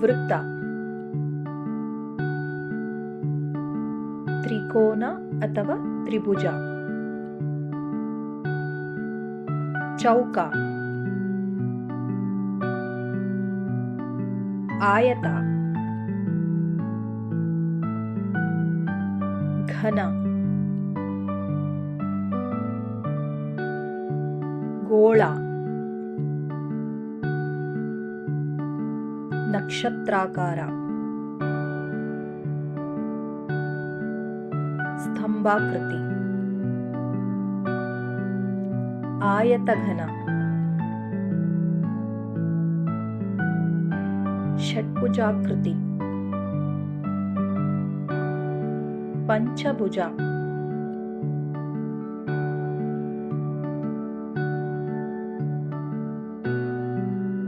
ವೃತ್ತ ತ್ರಿಕೋನ ಅಥವಾ ತ್ರಿಭುಜ ಚೌಕ ಆಯತ ಘನ ಗೋಳ नक्षत्राकारा। स्तंभाकृति। आयतघना। षट्भुजाकृति। पंचभुजा।